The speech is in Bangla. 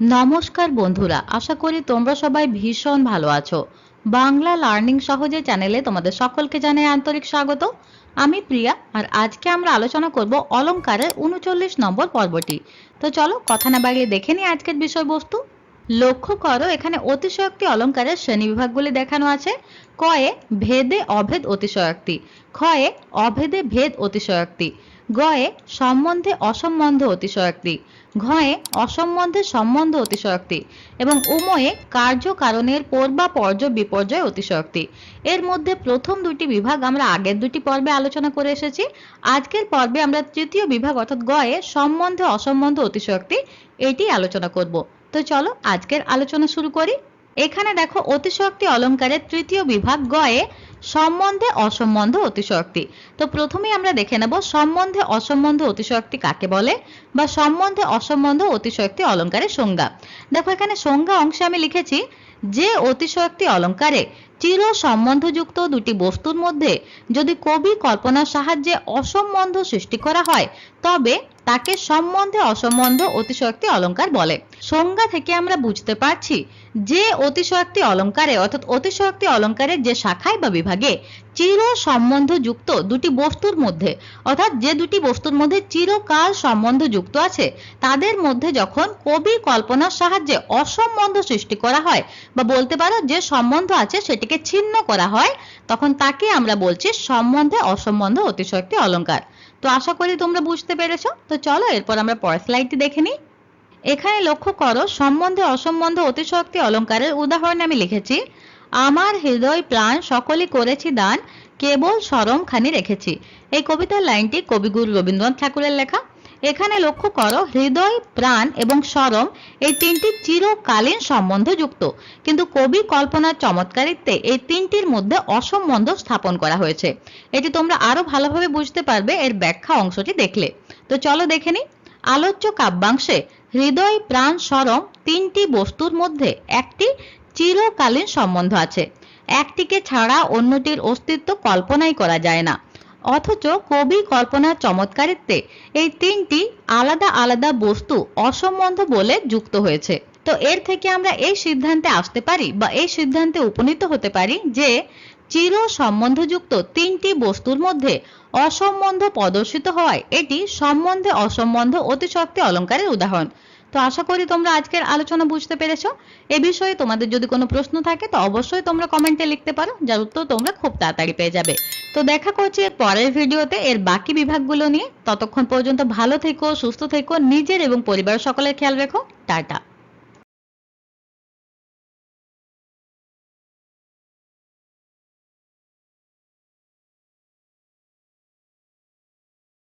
নমস্কার বন্ধুরা, আশা করি তোমরা সবাই ভীষণ ভালো আছো। বাংলা লার্নিং সহজে চ্যানেলে তোমাদের সকলকে জানাই আন্তরিক স্বাগত। আমি প্রিয়া, আর আজকে আমরা আলোচনা করব অলংকারের উনচল্লিশ নম্বর পর্বটি। তো চলো কথা না বাড়িয়ে দেখে নিই আজকের বিষয়বস্তু। লক্ষ্য করো, এখানে অতিশয়োক্তি অলংকারের শ্রেণি বিভাগগুলি দেখানো আছে। কয়ে ভেদে অভেদ অতিশয়োক্তি ক্ষয়ে অভেদে ভেদ অতিশয়োক্তি গয়ে সম্বন্ধে অসম্বন্ধ অতিশয়োক্তি, ঘয়ে অসম্বন্ধে সম্বন্ধ অতিশয়োক্তি এবং উময়ে কার্য কারণের পর বা পর্য বিপর্যয় অতিশয়োক্তি। এর মধ্যে প্রথম দুটি বিভাগ আমরা আগের দুটি পর্বে আলোচনা করে এসেছি। আজকের পর্বে আমরা তৃতীয় বিভাগ অর্থাৎ গয়ে সম্বন্ধে অসম্বন্ধ অতিশয়োক্তি এটি আলোচনা করব। তো চলো আজকের আলোচনা শুরু করি। এখানে দেখো অতিশয়োক্তি অলংকারের তৃতীয় বিভাগ গয়ে সম্বন্ধে অসম্বন্ধ অতিশয়োক্তি তো প্রথমেই আমরা দেখে নেব সম্বন্ধে অসম্বন্ধ অতিশয়োক্তি কাকে বলে বা সম্বন্ধে অসম্বন্ধ অতিশয়োক্তি অলংকারের সংজ্ঞা। দেখো এখানে সংজ্ঞা অংশে আমি লিখেছি, যে অতিশয়োক্তি অলংকারে চির সম্বন্ধযুক্ত দুটি বস্তুর মধ্যে যদি কবি কল্পনার সাহায্যে অসম্বন্ধ সৃষ্টি করা হয়, তবে তাকে সম্বন্ধে অসম্বন্ধ অতিশয়োক্তি অলংকার বলে। সংজ্ঞা থেকে আমরা বুঝতে পারছি যে অতিশয়োক্তি অলংকারে অর্থাৎ অতিশয়োক্তি অলংকারের যে শাখায় বা বিভাগে চির সম্বন্ধ যুক্ত দুটি বস্তুর মধ্যে, অর্থাৎ যে দুটি বস্তুর মধ্যে চিরকাল সম্বন্ধ যুক্ত আছে, তাদের মধ্যে যখন কবি কল্পনার সাহায্যে অসম্বন্ধ সৃষ্টি করা হয় বা বলতে পারো যে সম্বন্ধ আছে সেটিকে ছিন্ন করা হয়, তখন তাকে আমরা বলছি সম্বন্ধে অসম্বন্ধ অতিশয়োক্তি অলংকার তো আশা করি তোমরা বুঝতে পেরেছ। তো চলো এরপর আমরা পরের স্লাইডটি দেখে নিই। এখানে লক্ষ্য করো, সম্বন্ধে অসম্বন্ধ অতিশক্তি অলংকারের উদাহরণ আমি লিখেছি। আমার হৃদয় প্রাণ সকলই করেছি দান, কেবল সরম খানি রেখেছি। এই কবিতার লাইনটি কবিগুরু রবীন্দ্রনাথ ঠাকুরের লেখা। এখানে লক্ষ্য করো, হৃদয়, প্রাণ এবং সরম এই তিনটি চিরকালীন সম্বন্ধ যুক্ত। কিন্তু কবি কল্পনার চমৎকারিত্বে এই তিনটির মধ্যে অসম্বন্ধ স্থাপন করা হয়েছে। এটি তোমরা আরও ভালোভাবে বুঝতে পারবে এর ব্যাখ্যা অংশটি দেখলে। তো চলো দেখে নিই। আলোচ্য কাব্যাংশে হৃদয়, প্রাণ, সরম তিনটি বস্তুর মধ্যে একটি চিরকালীন সম্বন্ধ আছে। একটিকে ছাড়া অন্যটির অস্তিত্ব কল্পনাই করা যায় না। অথচ কবি কল্পনার চমৎকারিত্বে এই তিনটি আলাদা আলাদা বস্তু অসম্বন্ধ বলে যুক্ত হয়েছে। তো এর থেকে আমরা এই সিদ্ধান্তে আসতে পারি বা এই সিদ্ধান্তে উপনীত হতে পারি যে চির সম্বন্ধযুক্ত তিনটি বস্তুর মধ্যে অসম্বন্ধ প্রদর্শিত হওয়ায় এটি সম্বন্ধে অসম্বন্ধ অতিশক্তি অলংকারের উদাহরণ। তো আশা করি তোমরা আজকের আলোচনা বুঝতে পেরেছ। এ বিষয়ে তোমাদের যদি কোনো প্রশ্ন থাকে, তো অবশ্যই তোমরা কমেন্টে লিখতে পারো, যার উত্তর তোমরা খুব তাড়াতাড়ি পেয়ে যাবে। তো দেখা করছি এর পরের ভিডিওতে। এর বাকি বিভাগগুলো নিয়ে। ততক্ষণ পর্যন্ত ভালো থেকো, সুস্থ থেকো, নিজের এবং পরিবার সকলের খেয়াল রেখো। টাটা।